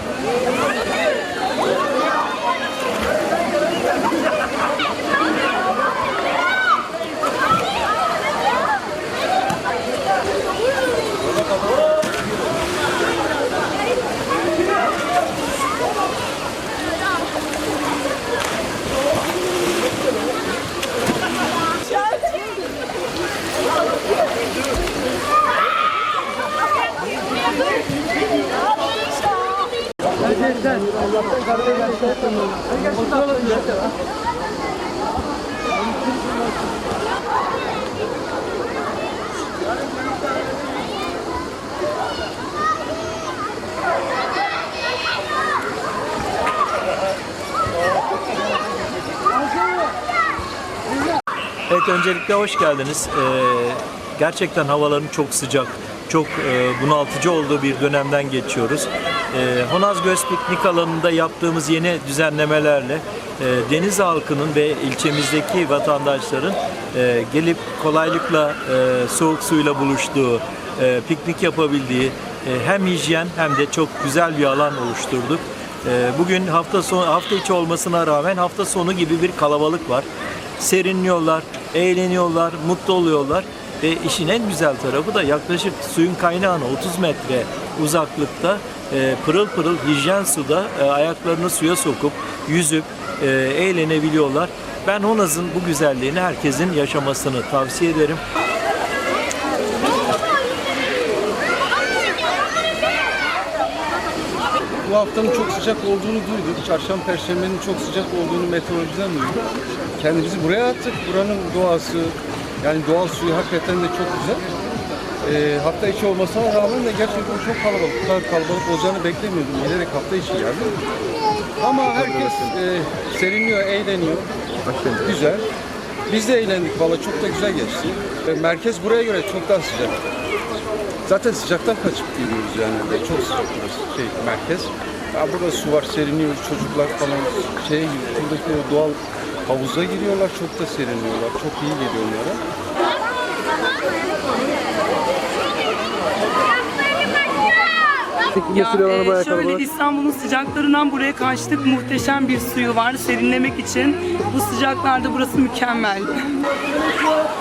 ハハハハ! Güzel güzel. Evet öncelikle hoş geldiniz. Ee, gerçekten havaların çok sıcak, çok e, bunaltıcı olduğu bir dönemden geçiyoruz. Ee, Honaz Göz Piknik alanında yaptığımız yeni düzenlemelerle e, deniz halkının ve ilçemizdeki vatandaşların e, gelip kolaylıkla e, soğuk suyla buluştuğu, e, piknik yapabildiği e, hem hijyen hem de çok güzel bir alan oluşturduk. E, Bugün hafta sonu hafta içi olmasına rağmen hafta sonu gibi bir kalabalık var serinliyorlar, eğleniyorlar, mutlu oluyorlar. Ve işin en güzel tarafı da yaklaşık suyun kaynağına 30 metre uzaklıkta e, pırıl pırıl hijyen suda e, ayaklarını suya sokup yüzüp e, eğlenebiliyorlar. Ben Honaz'ın bu güzelliğini herkesin yaşamasını tavsiye ederim. Bu haftanın çok sıcak olduğunu duyduk. Çarşamba, Perşembe'nin çok sıcak olduğunu meteorolojiden duyduk. Kendimizi buraya attık. Buranın doğası, yani doğal suyu hakikaten de çok güzel. Ee, hafta içi olmasına rağmen de gerçekten çok kalabalık. Bu kadar kalabalık olacağını beklemiyordum. Gelerek hafta içi geldim. Ama herkes e, serinliyor, eğleniyor. Güzel. Biz de eğlendik valla çok da güzel geçti. E, merkez buraya göre çok daha sıcak. Zaten sıcaktan kaçıp geliyoruz yani. Çok sıcak burası, şey, merkez. Ya burada su var, seriniyoruz çocuklar falan. Şey, buradaki o doğal havuza giriyorlar, çok da serinliyorlar. Çok iyi geliyor onlara. Ya, e, şöyle. İstanbul'un sıcaklarından buraya kaçtık. Muhteşem bir suyu var serinlemek için. Bu sıcaklarda burası mükemmel.